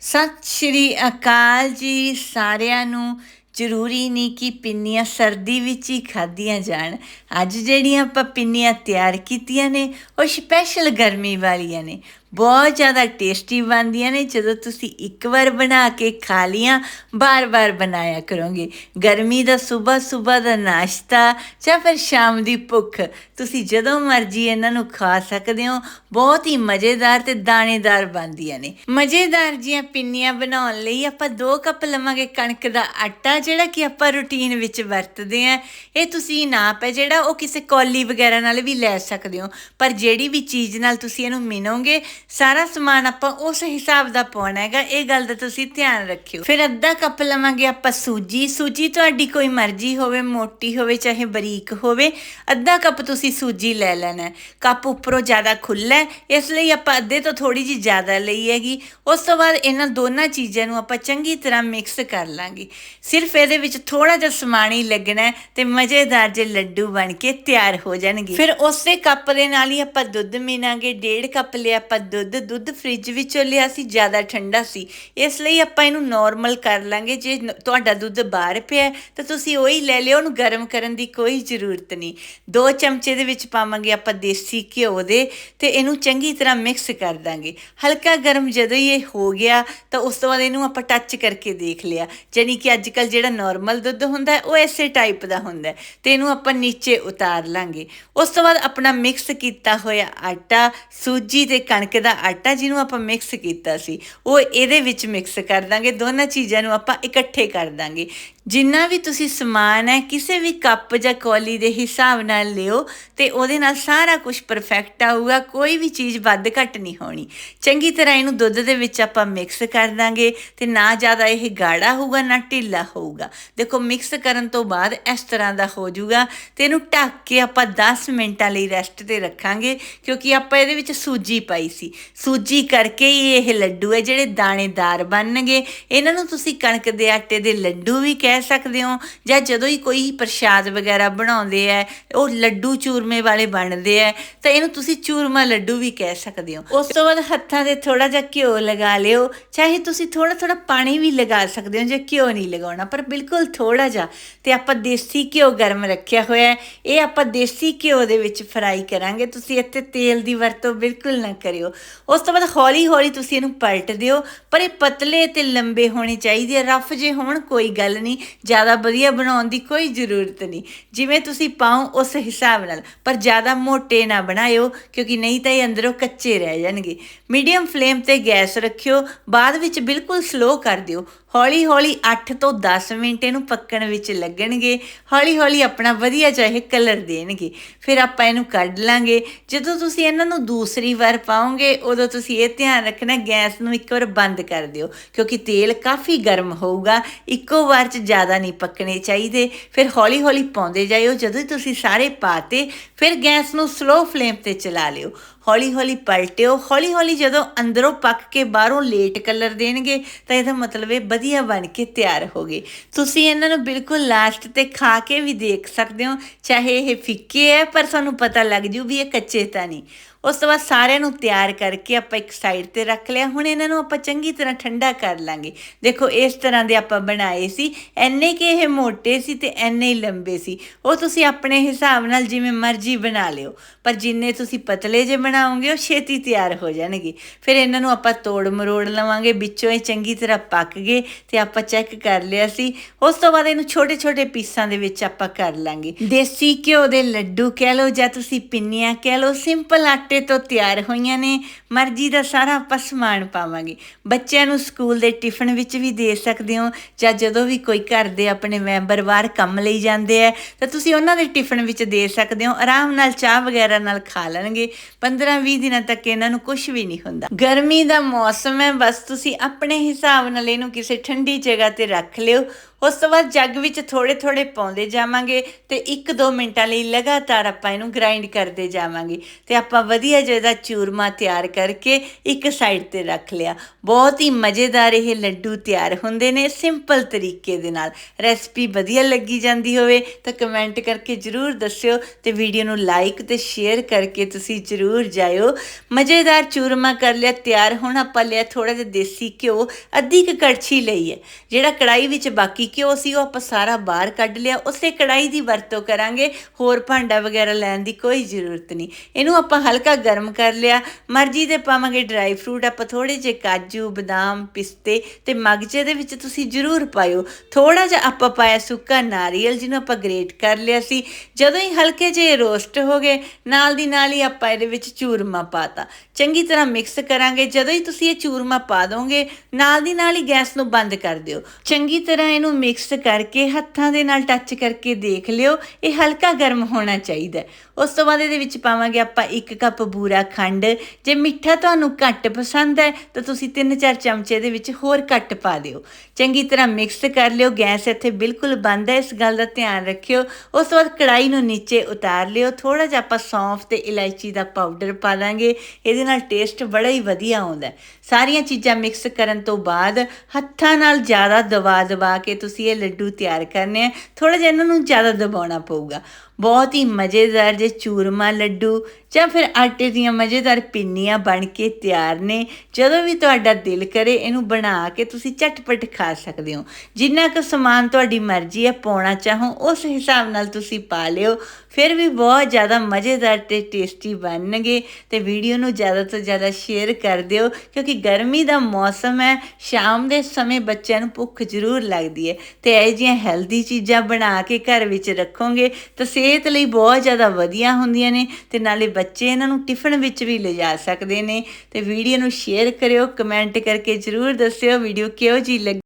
ਸਤਿ ਸ਼੍ਰੀ ਅਕਾਲ ਜੀ ਸਾਰਿਆਂ ਨੂੰ। ਜ਼ਰੂਰੀ ਨਹੀਂ ਕਿ ਪਿੰਨੀਆਂ ਸਰਦੀ ਵਿੱਚ ਹੀ ਖਾਧੀਆਂ ਜਾਣ। ਅੱਜ ਜਿਹੜੀਆਂ ਆਪਾਂ ਪਿੰਨੀਆਂ ਤਿਆਰ ਕੀਤੀਆਂ ਨੇ, ਉਹ ਸਪੈਸ਼ਲ ਗਰਮੀ ਵਾਲੀਆਂ ਨੇ। ਬਹੁਤ ਜ਼ਿਆਦਾ ਟੇਸਟੀ ਬਣਦੀਆਂ ਨੇ। ਜਦੋਂ ਤੁਸੀਂ ਇੱਕ ਵਾਰ ਬਣਾ ਕੇ ਖਾ ਲੀਆਂ, ਬਾਰ-ਬਾਰ ਬਣਾਇਆ ਕਰੋਗੇ। ਗਰਮੀ ਦਾ ਸਵੇਰ ਸਵੇਰ ਦਾ ਨਾਸ਼ਤਾ ਜਾਂ ਫਿਰ ਸ਼ਾਮ ਦੀ ਭੁੱਖ, ਤੁਸੀਂ ਜਦੋਂ ਮਰਜ਼ੀ ਇਹਨਾਂ ਨੂੰ ਖਾ ਸਕਦੇ ਹੋ। ਬਹੁਤ ਹੀ ਮਜ਼ੇਦਾਰ ਤੇ ਦਾਣੇਦਾਰ ਬਣਦੀਆਂ ਨੇ। ਮਜ਼ੇਦਾਰ ਜੀਆਂ ਪਿੰਨੀਆਂ ਬਣਾਉਣ ਲਈ ਆਪਾਂ 2 ਕੱਪ ਲਵਾਂਗੇ ਕਣਕ ਦਾ ਆਟਾ, ਜਿਹੜਾ ਕਿ ਆਪਾਂ ਰੁਟੀਨ ਵਿੱਚ ਵਰਤਦੇ ਆ ਇਹ ਤੁਸੀਂ ਨਾਪ ਹੈ, ਜਿਹੜਾ ਉਹ ਕਿਸੇ ਕੌਲੀ ਵਗੈਰਾ ਨਾਲ ਵੀ ਲੈ ਸਕਦੇ ਹੋ। ਪਰ ਜਿਹੜੀ ਵੀ ਚੀਜ਼ ਨਾਲ ਤੁਸੀਂ ਇਹਨੂੰ ਮਿਣੋਗੇ ਸਾਰਾ ਸਮਾਨ ਆਪਾਂ ਉਸ ਹਿਸਾਬ ਦਾ ਪਾਉਣਾ ਹੈਗਾ। ਇਹ ਗੱਲ ਦਾ ਤੁਸੀਂ ਧਿਆਨ ਰੱਖਿਓ। ਫਿਰ ਅੱਧਾ ਕੱਪ ਲਵਾਂਗੇ ਆਪਾਂ ਸੂਜੀ। ਸੂਜੀ ਤੁਹਾਡੀ ਕੋਈ ਮਰਜ਼ੀ ਹੋਵੇ, ਮੋਟੀ ਹੋਵੇ, ਚਾਹੇ ਬਰੀਕ ਹੋਵੇ, ਅੱਧਾ ਕੱਪ ਤੁਸੀਂ ਸੂਜੀ ਲੈ ਲੈਣਾ ਕੱਪ ਉੱਪਰੋਂ ਜ਼ਿਆਦਾ ਖੁੱਲਾ ਇਸ ਲਈ ਆਪਾਂ ਅੱਧੇ ਤੋਂ ਥੋੜੀ ਜਿਹੀ ਜ਼ਿਆਦਾ ਲਈ ਹੈਗੀ। ਉਸ ਤੋਂ ਬਾਅਦ ਇਹਨਾਂ ਦੋਨਾਂ ਚੀਜ਼ਾਂ ਨੂੰ ਆਪਾਂ ਚੰਗੀ ਤਰ੍ਹਾਂ ਮਿਕਸ ਕਰ ਲਾਂਗੇ। ਸਿਰਫ ਇਹਦੇ ਵਿੱਚ ਥੋੜਾ ਜਿਹਾ ਸਮਾਨ ਹੀ ਲੱਗਣਾ ਹੈ ਤੇ ਮਜ਼ੇਦਾਰ ਜੇ ਲੱਡੂ ਬਣ ਕੇ ਤਿਆਰ ਹੋ ਜਾਣਗੇ। ਫਿਰ ਉਸੇ ਕੱਪ ਦੇ ਨਾਲ ਹੀ ਆਪਾਂ ਦੁੱਧ ਮੀਨਾਂਗੇ ਡੇਢ ਕੱਪ ਲਿਆ ਆਪਾਂ ਦੁੱਧ ਦੁੱਧ ਫ੍ਰਿਜ ਵਿੱਚੋਂ ਲਿਆ ਸੀ ਜ਼ਿਆਦਾ ਠੰਡਾ ਸੀ। ਇਸ ਲਈ ਆਪਾਂ ਇਹਨੂੰ ਨਾਰਮਲ ਕਰ ਲਾਂਗੇ। ਜੇ ਨ- ਤੁਹਾਡਾ ਦੁੱਧ ਬਾਹਰ ਪਿਆ ਤਾਂ ਤੁਸੀਂ ਉਹੀ ਲੈ ਲਿਓ ਉਹਨੂੰ ਗਰਮ ਕਰਨ ਦੀ ਕੋਈ ਜ਼ਰੂਰਤ ਨਹੀਂ। ਦੋ ਚਮਚੇ ਦੇ ਵਿੱਚ ਪਾਵਾਂਗੇ ਆਪਾਂ ਦੇਸੀ ਘਿਓ ਦੇ ਤੇ ਇਹਨੂੰ ਚੰਗੀ ਤਰ੍ਹਾਂ ਮਿਕਸ ਕਰ ਦਾਂਗੇ। ਹਲਕਾ ਗਰਮ ਜਦੋਂ ਹੀ ਇਹ ਹੋ ਗਿਆ ਤਾਂ ਉਸ ਤੋਂ ਬਾਅਦ ਇਹਨੂੰ ਆਪਾਂ ਟੱਚ ਕਰਕੇ ਦੇਖ ਲਿਆ। ਜਾਣੀ ਕਿ ਅੱਜ ਕੱਲ ਜਿਹੜਾ ਨਾਰਮਲ ਦੁੱਧ ਹੁੰਦਾ ਹੈ, ਉਹ ਇਸੇ ਟਾਈਪ ਦਾ ਹੁੰਦਾ ਹੈ। ਤੇ ਇਹਨੂੰ ਆਪਾਂ ਨੀਚੇ ਉਤਾਰ ਲਾਂਗੇ। ਉਸ ਤੋਂ ਬਾਅਦ ਆਪਣਾ ਮਿਕਸ ਕੀਤਾ ਹੋਇਆ ਆਟਾ ਸੂਜੀ ਤੇ ਕਣਕ ਦਾ ਆਟਾ ਜਿਹਨੂੰ ਆਪਾਂ ਮਿਕਸ ਕੀਤਾ ਸੀ, ਉਹ ਇਹਦੇ ਵਿੱਚ ਮਿਕਸ ਕਰ ਦਾਂਗੇ, ਦੋਨਾਂ ਚੀਜ਼ਾਂ ਨੂੰ ਆਪਾਂ ਇਕੱਠੇ ਕਰ ਦਾਂਗੇ। ਜਿੰਨਾ ਵੀ ਤੁਸੀਂ ਸਮਾਨ ਹੈ, ਕਿਸੇ ਵੀ ਕੱਪ ਜਾਂ ਕੌਲੀ ਦੇ ਹਿਸਾਬ ਨਾਲ ਲਿਓ ਤੇ ਉਹਦੇ ਨਾਲ ਸਾਰਾ ਕੁਝ ਪਰਫੈਕਟ ਆਊਗਾ, ਕੋਈ ਵੀ ਚੀਜ਼ ਵੱਧ ਘੱਟ ਨਹੀਂ ਹੋਣੀ। ਚੰਗੀ ਤਰ੍ਹਾਂ ਇਹਨੂੰ ਦੁੱਧ ਦੇ ਵਿੱਚ ਆਪਾਂ ਮਿਕਸ ਕਰ ਦਾਂਗੇ ਤੇ ਨਾ ਜ਼ਿਆਦਾ ਇਹ ਗਾੜਾ ਹੋਊਗਾ, ਨਾ ਢਿੱਲਾ ਹੋਊਗਾ। ਦੇਖੋ ਮਿਕਸ ਕਰਨ ਤੋਂ ਬਾਅਦ ਇਸ ਤਰ੍ਹਾਂ ਦਾ ਹੋ ਜਾਊਗਾ ਤੇ ਇਹਨੂੰ ਢੱਕ ਕੇ ਆਪਾਂ 10 ਮਿੰਟਾਂ ਲਈ ਰੈਸਟ ਤੇ ਰੱਖਾਂਗੇ, ਕਿਉਂਕਿ ਆਪਾਂ ਇਹਦੇ ਵਿੱਚ ਸੂਜੀ ਪਾਈ ਸੀ। ਸੂਜੀ ਕਰਕੇ ਹੀ ਇਹ ਲੱਡੂ ਹੈ, ਜਿਹੜੇ ਦਾਣੇਦਾਰ ਬਣਨਗੇ। ਇਹਨਾਂ ਨੂੰ ਤੁਸੀਂ ਕਣਕ ਦੇ ਆਟੇ ਦੇ ਲੱਡੂ ਵੀ ਕਹਿ ਸਕਦੇ ਹੋ? ਜਾਂ ਜਦੋਂ ਹੀ ਕੋਈ ਪ੍ਰਸ਼ਾਦ ਵਗੈਰਾ ਬਣਾਉਂਦੇ ਆ ਉਹ ਲੱਡੂ ਚੂਰਮੇ ਵਾਲੇ ਬਣਦੇ ਆ ਤਾਂ ਇਹਨੂੰ ਤੁਸੀਂ ਚੂਰਮਾ ਲੱਡੂ ਵੀ ਕਹਿ ਸਕਦੇ ਹੋ। ਉਸ ਤੋਂ ਬਾਅਦ ਹੱਥਾਂ ਤੇ ਥੋੜਾ ਜਿਹਾ ਘਿਓ ਲਗਾ ਲਿਓ, ਚਾਹੇ ਤੁਸੀਂ ਥੋੜਾ ਥੋੜਾ ਪਾਣੀ ਵੀ ਲਗਾ ਸਕਦੇ ਹੋ ਜੇ ਘਿਓ ਨਹੀਂ ਲਗਾਉਣਾ, ਪਰ ਬਿਲਕੁਲ ਥੋੜਾ ਜਿਹਾ। ਤੇ ਆਪਾਂ ਦੇਸੀ ਘਿਓ ਗਰਮ ਰੱਖਿਆ ਹੋਇਆ ਇਹ ਆਪਾਂ ਦੇਸੀ ਘਿਓ ਦੇ ਵਿੱਚ ਫਰਾਈ ਕਰਾਂਗੇ। ਤੁਸੀਂ ਇੱਥੇ ਤੇਲ ਦੀ ਵਰਤੋਂ ਬਿਲਕੁਲ ਨਾ ਕਰਿਓ। ਉਸ ਤੋਂ ਬਾਅਦ ਹੌਲੀ ਹੌਲੀ ਤੁਸੀਂ ਇਹਨੂੰ ਪਲਟ ਦਿਓ, ਪਰ ਇਹ ਪਤਲੇ ਤੇ ਲੰਬੇ ਹੋਣੇ ਚਾਹੀਦੇ ਆ, ਰਫ ਜੇ ਹੋਣ, ਕੋਈ ਗੱਲ ਨਹੀਂ। ਜ਼ਿਆਦਾ ਵਧੀਆ ਬਣਾਉਣ ਦੀ ਕੋਈ ਜ਼ਰੂਰਤ ਨਹੀਂ। ਜਿਵੇਂ ਤੁਸੀਂ ਪਾਓ ਉਸ ਹਿਸਾਬ ਨਾਲ, ਪਰ ਜ਼ਿਆਦਾ ਮੋਟੇ ਨਾ ਬਣਾਇਓ, ਕਿਉਂਕਿ ਨਹੀਂ ਤਾਂ ਇਹ ਅੰਦਰੋਂ ਕੱਚੇ ਰਹਿ ਜਾਣਗੇ। ਮੀਡੀਅਮ ਫਲੇਮ ਤੇ ਗੈਸ ਰੱਖਿਓ, ਬਾਅਦ ਵਿੱਚ ਬਿਲਕੁਲ ਸਲੋ ਕਰ ਦਿਓ। ਹੌਲੀ ਹੌਲੀ 8 ਤੋਂ 10 ਮਿੰਟ ਇਹਨੂੰ ਪੱਕਣ ਵਿੱਚ ਲੱਗਣਗੇ। ਹੌਲੀ ਹੌਲੀ ਆਪਣਾ ਵਧੀਆ ਚਾਹੇ ਕਲਰ ਦੇਣਗੇ। ਫਿਰ ਆਪਾਂ ਇਹਨੂੰ ਕੱਢ ਲਾਂਗੇ। ਜਦੋਂ ਤੁਸੀਂ ਇਹਨਾਂ ਨੂੰ ਦੂਸਰੀ ਵਾਰ ਪਾਓਗੇ, ਉਦੋਂ ਤੁਸੀਂ ਇਹ ਧਿਆਨ ਰੱਖਣਾ ਗੈਸ ਨੂੰ ਇੱਕ ਵਾਰ ਬੰਦ ਕਰ ਦਿਓ, ਕਿਉਂਕਿ ਤੇਲ ਕਾਫੀ ਗਰਮ ਹੋਊਗਾ। ਇੱਕੋ ਵਾਰ 'ਚ ਜ਼ਿਆਦਾ ਨਹੀਂ ਪੱਕਣੇ ਚਾਹੀਦੇ। ਫਿਰ ਹੌਲੀ ਹੌਲੀ ਪਾਉਂਦੇ ਜਾਇਓ। ਜਦੋਂ ਤੁਸੀਂ ਸਾਰੇ ਪਾਤੇ, ਫਿਰ ਗੈਸ ਨੂੰ ਸਲੋ ਫਲੇਮ ਤੇ ਚਲਾ ਲਿਓ। ਹੌਲੀ ਹੌਲੀ ਪਲਟਿਓ, ਹੌਲੀ ਹੌਲੀ ਜਦੋਂ ਅੰਦਰੋਂ ਪੱਕ ਕੇ ਬਾਹਰੋਂ ਲੇਟ ਕਲਰ ਦੇਣਗੇ, ਤਾਂ ਇਹਦਾ ਮਤਲਬ ਇਹ ਵਧੀਆ ਬਣ ਕੇ ਤਿਆਰ ਹੋ ਗਏ। ਤੁਸੀਂ ਇਹਨਾਂ ਨੂੰ ਬਿਲਕੁਲ ਲਾਸਟ ਤੇ ਖਾ ਕੇ ਵੀ ਦੇਖ ਸਕਦੇ ਹੋ, ਚਾਹੇ ਇਹ ਫਿੱਕੇ ਹੈ, ਪਰ ਸਾਨੂੰ ਪਤਾ ਲੱਗ ਜੂ ਵੀ ਇਹ ਕੱਚੇ ਤਾਂ ਨਹੀਂ। ਉਸ ਤੋਂ ਬਾਅਦ ਸਾਰਿਆਂ ਨੂੰ ਤਿਆਰ ਕਰਕੇ ਆਪਾਂ ਇੱਕ ਸਾਈਡ ਤੇ ਰੱਖ ਲਿਆ, ਹੁਣ ਇਹਨਾਂ ਨੂੰ ਆਪਾਂ ਚੰਗੀ ਤਰ੍ਹਾਂ ਠੰਡਾ ਕਰ ਲਾਂਗੇ। ਦੇਖੋ, ਇਸ ਤਰ੍ਹਾਂ ਦੇ ਆਪਾਂ ਬਣਾਏ ਸੀ ਐਨੇ ਕਿ ਇਹ ਮੋਟੇ ਸੀ ਤੇ ਐਨੇ ਹੀ ਲੰਬੇ ਸੀ। ਉਹ ਤੁਸੀਂ ਆਪਣੇ ਹਿਸਾਬ ਨਾਲ ਜਿਵੇਂ ਮਰਜ਼ੀ ਬਣਾ ਲਿਓ, ਪਰ ਜਿੰਨੇ ਤੁਸੀਂ ਪਤਲੇ ਜੇ ਬਣਾਓਗੇ ਉਹ ਛੇਤੀ ਤਿਆਰ ਹੋ ਜਾਣਗੇ। ਫਿਰ ਇਹਨਾਂ ਨੂੰ ਆਪਾਂ ਤੋੜ ਮਰੋੜ ਲਵਾਂਗੇ, ਵਿੱਚੋਂ ਇਹ ਚੰਗੀ ਤਰ੍ਹਾਂ ਪੱਕ ਗਏ ਤੇ ਆਪਾਂ ਚੈੱਕ ਕਰ ਲਿਆ ਸੀ। ਉਸ ਤੋਂ ਬਾਅਦ ਇਹਨੂੰ ਛੋਟੇ ਛੋਟੇ ਪੀਸਾਂ ਦੇ ਵਿੱਚ ਆਪਾਂ ਕਰ ਲਾਂਗੇ। ਦੇਸੀ ਘਿਓ ਦੇ ਲੱਡੂ ਕਹਿ ਲਓ ਜਾਂ ਤੁਸੀਂ ਪਿੰਨੀਆਂ ਕਹਿ ਲਓ ਸਿੰਪਲ ਆਟੇ ਤੋਂ ਤਿਆਰ ਹੋਈਆਂ ਨੇ। ਮਰਜ਼ੀ ਦਾ ਸਾਰਾ ਆਪਾਂ ਸਮਾਨ ਪਾਵਾਂਗੇ। ਬੱਚਿਆਂ ਨੂੰ ਸਕੂਲ ਦੇ ਟਿਫਨ ਵਿੱਚ ਵੀ ਦੇ ਸਕਦੇ ਹੋ, ਜਾਂ ਜਦੋਂ ਵੀ ਕੋਈ ਘਰ ਦੇ ਆਪਣੇ ਮੈਂਬਰ ਬਾਹਰ ਕੰਮ ਲਈ ਜਾਂਦੇ ਆ, ਤਾਂ ਤੁਸੀਂ ਉਹਨਾਂ ਦੇ ਟਿਫਨ ਵਿੱਚ ਦੇ ਸਕਦੇ ਹੋ। ਆਰਾਮ ਨਾਲ ਚਾਹ ਵਗੈਰਾ ਨਾਲ ਖਾ ਲੈਣਗੇ। 15-20 ਦਿਨਾਂ ਤੱਕ ਇਹਨਾਂ ਨੂੰ ਕੁਝ ਵੀ ਨਹੀਂ ਹੁੰਦਾ। ਗਰਮੀ ਦਾ ਮੌਸਮ ਹੈ, ਬਸ ਤੁਸੀਂ ਆਪਣੇ ਹਿਸਾਬ ਨਾਲ ਇਹਨੂੰ ਕਿਸੇ ਠੰਡੀ ਜਗ੍ਹਾ ਤੇ ਰੱਖ ਲਿਓ। ਉਸ ਤੋਂ ਬਾਅਦ ਜੱਗ ਵਿੱਚ ਥੋੜੇ ਥੋੜੇ ਪਾਉਂਦੇ ਜਾਵਾਂਗੇ ਤੇ 1-2 ਮਿੰਟਾਂ ਲਈ ਲਗਾਤਾਰ ਆਪਾਂ ਇਹਨੂੰ ਗ੍ਰਾਈਂਡ ਕਰਦੇ ਜਾਵਾਂਗੇ। ਤੇ ਆਪਾਂ ਵਧੀਆ ਜਿਹਾ ਚੂਰਮਾ ਤਿਆਰ ਕਰਕੇ ਇੱਕ ਸਾਈਡ ਤੇ ਰੱਖ ਲਿਆ। ਬਹੁਤ ਹੀ ਮਜ਼ੇਦਾਰ ਇਹ ਲੱਡੂ ਤਿਆਰ ਹੁੰਦੇ ਨੇ ਸਿੰਪਲ ਤਰੀਕੇ ਦੇ ਨਾਲ। ਰੈਸਪੀ ਵਧੀਆ ਲੱਗੀ ਜਾਂਦੀ ਹੋਵੇ ਤਾਂ ਕਮੈਂਟ ਕਰਕੇ ਜਰੂਰ ਦੱਸਿਓ ਤੇ ਵੀਡੀਓ ਨੂੰ ਲਾਈਕ ਤੇ ਸ਼ੇਅਰ ਕਰਕੇ ਤੁਸੀਂ ਜਰੂਰ ਜਾਇਓ। ਮਜ਼ੇਦਾਰ ਚੂਰਮਾ ਕਰ ਲਿਆ, ਤਿਆਰ ਹੁਣ ਆਪਾਂ ਲਿਆ ਥੋੜਾ ਜਿਹਾ ਦੇਸੀ ਘਿਓ ਅੱਧੀ ਕੁ ਕੜਛੀ ਲਈ ਹੈ। ਜਿਹੜਾ ਕੜਾਈ ਵਿੱਚ ਬਾਕੀ ਘਿਓ ਸੀ, ਉਹ ਆਪਾਂ ਸਾਰਾ ਬਾਹਰ ਕੱਢ ਲਿਆ, ਉਸੇ ਕੜਾਈ ਦੀ ਵਰਤੋਂ ਕਰਾਂਗੇ, ਹੋਰ ਭਾਂਡਾ ਵਗੈਰਾ ਲੈਣ ਦੀ ਕੋਈ ਜ਼ਰੂਰਤ ਨਹੀਂ। ਇਹਨੂੰ ਆਪਾਂ ਹਲਕਾ ਗਰਮ ਕਰ ਲਿਆ, ਮਰਜ਼ੀ ਦੇ ਪਾਵਾਂਗੇ ਡਰਾਈ ਫਰੂਟ ਆਪਾਂ ਥੋੜੇ ਜਿਹੇ ਕਾਜੂ, ਬਦਾਮ, ਪਿਸਤੇ ਤੇ ਮਗਜੇ ਦੇ ਵਿੱਚ ਤੁਸੀਂ ਜ਼ਰੂਰ ਪਾਇਓ। ਥੋੜਾ ਜਿਹਾ ਆਪਾਂ ਪਾਇਆ ਸੁੱਕਾ ਨਾਰੀਅਲ, ਜਿਹਨੂੰ ਆਪਾਂ ਗ੍ਰੇਟ ਕਰ ਲਿਆ ਸੀ। ਜਦੋਂ ਹੀ ਹਲਕੇ ਜਿਹੇ ਰੋਸਟ ਹੋ ਗਏ, ਨਾਲ ਦੀ ਨਾਲ ਹੀ ਆਪਾਂ ਇਹਦੇ ਵਿੱਚ ਚੂਰਮਾ ਪਾਤਾ ਚੰਗੀ ਤਰ੍ਹਾਂ ਮਿਕਸ ਕਰਾਂਗੇ, ਜਦੋਂ ਹੀ ਤੁਸੀਂ ਇਹ ਚੂਰਮਾ ਪਾ ਦੋਗੇ, ਨਾਲ ਦੀ ਨਾਲ ਹੀ ਗੈਸ ਨੂੰ ਬੰਦ ਕਰ ਦਿਓ। ਚੰਗੀ ਤਰ੍ਹਾਂ ਇਹਨੂੰ ਮਿਕਸ ਕਰਕੇ ਹੱਥਾਂ ਦੇ ਨਾਲ ਟੱਚ ਕਰਕੇ ਦੇਖ ਲਿਓ, ਇਹ ਹਲਕਾ ਗਰਮ ਹੋਣਾ ਚਾਹੀਦਾ ਉਸ ਤੋਂ ਬਾਅਦ ਇਹਦੇ ਵਿੱਚ ਪਾਵਾਂਗੇ ਆਪਾਂ 1 ਕੱਪ ਬੂਰਾ ਖੰਡ। ਜੇ ਮਿੱਠਾ ਤੁਹਾਨੂੰ ਘੱਟ ਪਸੰਦ ਹੈ, ਤਾਂ ਤੁਸੀਂ 3-4 ਚਮਚੇ ਦੇ ਵਿੱਚ ਹੋਰ ਘੱਟ ਪਾ ਦਿਓ। ਚੰਗੀ ਤਰ੍ਹਾਂ ਮਿਕਸ ਕਰ ਲਿਓ, ਗੈਸ ਇੱਥੇ ਬਿਲਕੁਲ ਬੰਦ ਹੈ, ਇਸ ਗੱਲ ਦਾ ਧਿਆਨ ਰੱਖਿਓ। ਉਸ ਤੋਂ ਬਾਅਦ ਕੜਾਈ ਨੂੰ ਨੀਚੇ ਉਤਾਰ ਲਿਓ ਥੋੜਾ ਜਿਹਾ ਆਪਾਂ ਸੌਂਫ ਤੇ ਇਲਾਇਚੀ ਦਾ ਪਾਊਡਰ ਪਾ ਦਾਂਗੇ। ਇਹਦੇ ਨਾਲ ਟੇਸਟ ਬੜਾ ਹੀ ਵਧੀਆ ਆਉਂਦਾ ਸਾਰੀਆਂ ਚੀਜ਼ਾਂ ਮਿਕਸ ਕਰਨ ਤੋਂ ਬਾਅਦ ਹੱਥਾਂ ਨਾਲ ਜ਼ਿਆਦਾ ਦਬਾ ਦਬਾ ਕੇ ਤੁਸੀਂ ਇਹ ਲੱਡੂ ਤਿਆਰ ਕਰਨੇ ਆ। ਥੋੜਾ ਜਿਹਾ ਇਹਨਾਂ ਨੂੰ ਜ਼ਿਆਦਾ ਦਬਾਉਣਾ ਪਊਗਾ। ਬਹੁਤ ਹੀ ਮਜ਼ੇਦਾਰ ਜੇ ਚੂਰਮਾ ਲੱਡੂ ਜਾਂ ਫਿਰ ਆਟੇ ਦੀਆਂ ਮਜ਼ੇਦਾਰ ਪਿੰਨੀਆਂ ਬਣ ਕੇ ਤਿਆਰ ਨੇ। ਜਦੋਂ ਵੀ ਤੁਹਾਡਾ ਦਿਲ ਕਰੇ ਇਹਨੂੰ ਬਣਾ ਕੇ ਤੁਸੀਂ ਝਟਪਟ ਖਾ ਸਕਦੇ ਹੋ। ਜਿੰਨਾ ਕੁ ਸਮਾਨ ਤੁਹਾਡੀ ਮਰਜ਼ੀ ਹੈ ਪਾਉਣਾ ਚਾਹੋ, ਉਸ ਹਿਸਾਬ ਨਾਲ ਤੁਸੀਂ ਪਾ ਲਿਓ। ਫਿਰ ਵੀ ਬਹੁਤ ਜ਼ਿਆਦਾ ਮਜ਼ੇਦਾਰ ਤੇ ਟੇਸਟੀ ਬਣਨਗੇ ਤੇ ਵੀਡੀਓ ਨੂੰ ਜ਼ਿਆਦਾ ਤੋਂ ਜ਼ਿਆਦਾ ਸ਼ੇਅਰ ਕਰ ਦਿਓ, ਕਿਉਂਕਿ ਗਰਮੀ ਦਾ ਮੌਸਮ ਹੈ, ਸ਼ਾਮ ਦੇ ਸਮੇਂ ਬੱਚਿਆਂ ਨੂੰ ਭੁੱਖ ਜ਼ਰੂਰ ਲੱਗਦੀ ਹੈ। ਤੇ ਇਹ ਜਿਹੀਆਂ ਹੈਲਦੀ ਚੀਜ਼ਾਂ ਬਣਾ ਕੇ ਘਰ ਵਿੱਚ ਰੱਖੋਗੇ ਤਾਂ ਸਿਹਤ ਲਈ ਬਹੁਤ ਜ਼ਿਆਦਾ ਵਧੀਆ ਹੁੰਦੀਆਂ ਨੇ ਤੇ ਨਾਲੇ ਬੱਚੇ ਇਹਨਾਂ ਨੂੰ ਟਿਫਨ ਵਿੱਚ ਵੀ ਲਿਜਾ ਸਕਦੇ ਨੇ ਤੇ ਵੀਡੀਓ ਨੂੰ ਸ਼ੇਅਰ ਕਰਿਓ, ਕਮੈਂਟ ਕਰਕੇ ਜਰੂਰ ਦੱਸਿਓ, ਵੀਡੀਓ ਕਿਹੋ ਜੀ ਲੱਗੀ